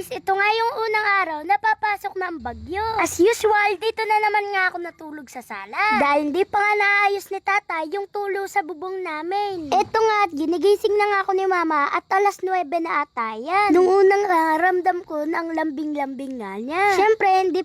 guys, ito nga yung unang araw na papasok na ang bagyo. As usual, dito na naman nga ako natulog sa sala. Dahil hindi pa nga naayos ni tatay yung tulo sa bubong namin. Ito nga, at ginigising na nga ako ni mama at alas 9 na ata yan. Nung unang ramdam ko na ang lambing-lambing nga niya. Siyempre, hindi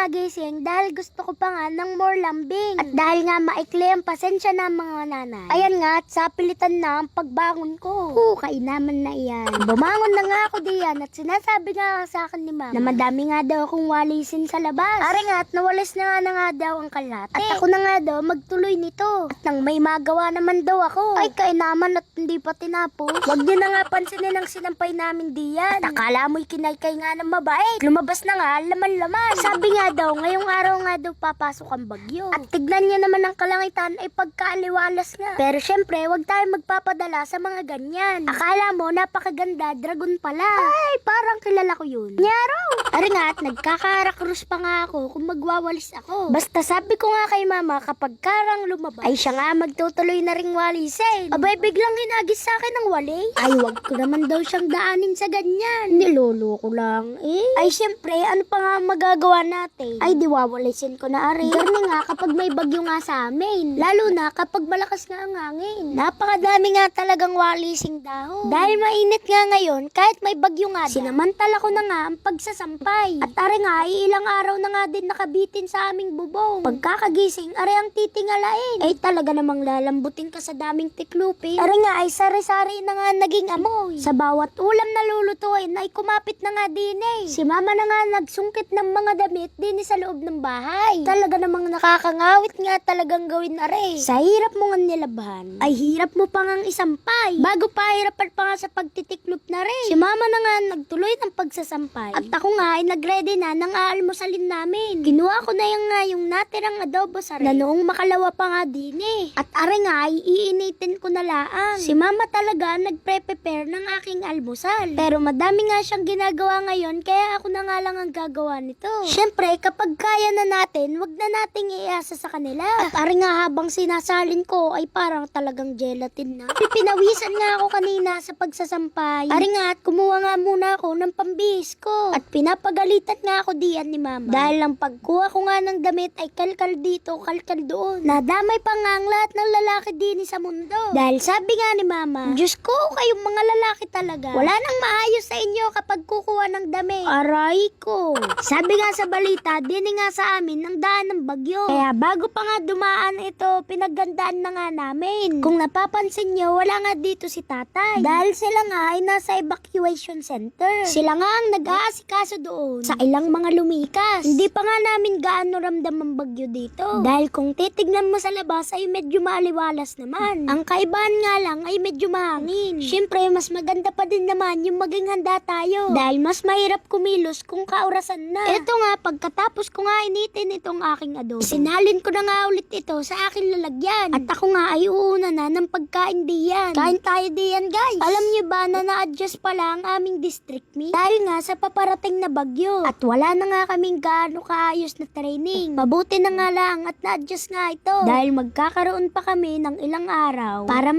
nagising dahil gusto ko pa nga ng more lambing. At dahil nga maikli ang pasensya ng mga nanay. Ayan nga, at sa pilitan na ang pagbangon ko. Hukay naman na iyan. Bumangon na nga ako diyan at sinasabi nga sa akin ni mama na madami nga daw akong walisin sa labas. Ari nga at nawalis na nga na nga daw ang kalate. At ako na nga daw magtuloy nito. At nang may magawa naman daw ako. Ay kay naman at hindi pa tinapos. Wag niyo na nga pansinin ang sinampay namin diyan. At akala mo'y kinaykay nga ng mabait. Lumabas na nga, laman-laman. Sabi nga daw, ngayong araw nga daw papasok ang bagyo. At tignan niyo naman ang kalangitan ay pagkaaliwalas nga. Pero syempre, wag tayo magpapadala sa mga ganyan. Akala mo, napakaganda, dragon pala. Ay, parang kilala ko yun. Nyaro! Ari nga, at nagkakarakrus pa nga ako kung magwawalis ako. Basta sabi ko nga kay mama, kapag karang lumabas, ay siya nga magtutuloy na ring walisin. Abay, biglang hinagis sa akin ng wali. Ay, wag ko naman daw siyang daanin sa ganyan. Nilolo ko lang eh. Ay, syempre, ano pa nga magagawa natin? Ay, di wawalisin ko na ari. Garni nga kapag may bagyo nga sa amin. Lalo na kapag malakas nga ang hangin. Napakadami nga talagang walising dahon. Dahil mainit nga ngayon, kahit may bagyo nga, sinamantala ko na nga ang pagsasampay. At ari nga, ay ilang araw na nga din nakabitin sa aming bubong. Pagkakagising, ari ang titingalain. Ay talaga namang lalambutin ka sa daming tiklupin. Ari nga, ay sari-sari na nga naging amoy. Sa bawat ulam na lulutuin, ay kumapit na nga din eh. Si mama na nga nagsungkit ng mga damit din sa loob ng bahay. Talaga namang nakakangawit nga talagang gawin are. Sa hirap mo nga nilabhan, ay hirap mo pa ngang isampay. Bago pa hirapan pa nga sa pagtitiklop na rin. Si mama na nga nagtuloy ng pagsasampay. At ako nga ay nagready na ng aalmusalin namin. Kinuha ko na yung nga yung natirang adobo sa rin. Na noong makalawa pa nga din eh. At are nga ay iinitin ko na laang. Mama talaga nagpre-prepare ng aking almusal. Pero madami nga siyang ginagawa ngayon kaya ako na nga lang ang gagawa nito. Siyempre, kapag kaya na natin, wag na nating iasa sa kanila. At are nga habang sinasalin ko ay parang talagang gelatin na. Pipinawisan nga ako kanina sa pagsasampay. Are nga at kumuha nga muna ako ng pambihis ko. At pinapagalitan nga ako diyan ni mama. Dahil ang pagkuha ko nga ng damit ay kalkal dito, kalkal doon. Nadamay pa nga ang lahat ng lalaki din sa mundo. Dahil sabi nga ni mama, Diyos ko, kayong mga lalaki talaga. Wala nang maayos sa inyo kapag kukuha ng damit. Aray ko. Sabi nga sa balita, din nga sa amin ang daan ng bagyo. Kaya bago pa nga dumaan ito, pinagandaan na nga namin. Kung napapansin nyo, wala nga dito si tatay. Dahil sila nga ay nasa evacuation center. Sila nga ang nag-aasikaso doon sa ilang mga lumikas. Hindi pa nga namin gaano ramdam ang bagyo dito. Dahil kung titignan mo sa labas ay medyo maaliwalas naman. Ang kaibahan nga lang ay medyo mahangin. Siyempre, mas maganda pa din naman yung maging handa tayo. Dahil mas mahirap kumilos kung kaurasan na. Ito nga, pagkatapos ko nga initin itong aking adobo, sinalin ko na nga ulit ito sa aking lalagyan. At ako nga ay uuna na ng pagkain diyan. Kain tayo diyan, guys. Alam niyo ba na na-adjust pala ang aming district meet? Dahil nga sa paparating na bagyo. At wala na nga kaming gaano kaayos na training. Mabuti na nga lang at na-adjust nga ito. Dahil magkakaroon pa kami ng ilang araw para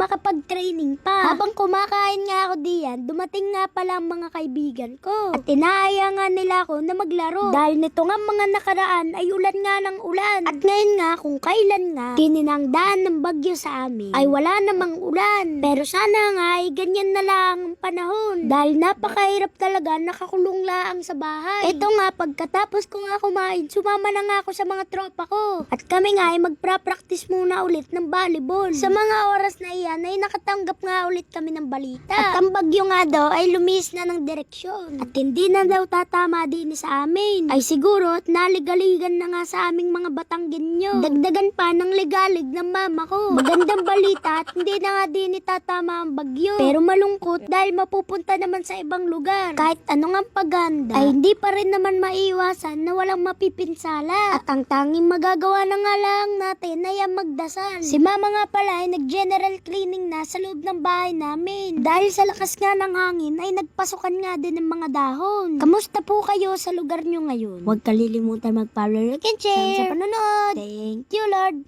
makapag-training pa. Habang kumakain nga ako diyan, dumating nga pala ang mga kaibigan ko. At tinaaya nga nila ako na maglaro. Dahil nito nga mga nakaraan ay ulan nga ng ulan. At ngayon nga kung kailan nga kininangdaan ng bagyo sa amin ay wala namang ulan. Pero sana nga ay ganyan na lang ang panahon. Dahil napakahirap talaga nakakulong laang sa bahay. Ito nga pagkatapos ko nga kumain, sumama na nga ako sa mga tropa ko. At kami nga ay magpra-practice muna ulit ng volleyball. Sa mga oras na iyan ay nakatanggap nga ulit kami ng balita. At ang bagyo nga daw ay lumis na ng direksyon. At hindi na daw tatama din sa amin. Ay siguro at naligaligan na nga sa aming mga batanggenyo. Dagdagan pa ng legalig ng mama ko. Magandang balita at hindi na nga din itatama ang bagyo. Pero malungkot dahil mapupunta naman sa ibang lugar. Kahit anong ang paganda, ay hindi pa rin naman maiwasan na walang mapipinsala. At ang tanging magagawa na nga lang natin ay ang magdasal. Si mama nga pala ay nag-general cleaning na sa loob ng bahay namin. Dahil sa lakas nga ng hangin ay nagpasukan nga din ng mga dahon. Kamusta po kayo sa lugar nyo ngayon? Huwag kalilimutan mag-follow, like, and share. Sa panonood. Thank you, Lord.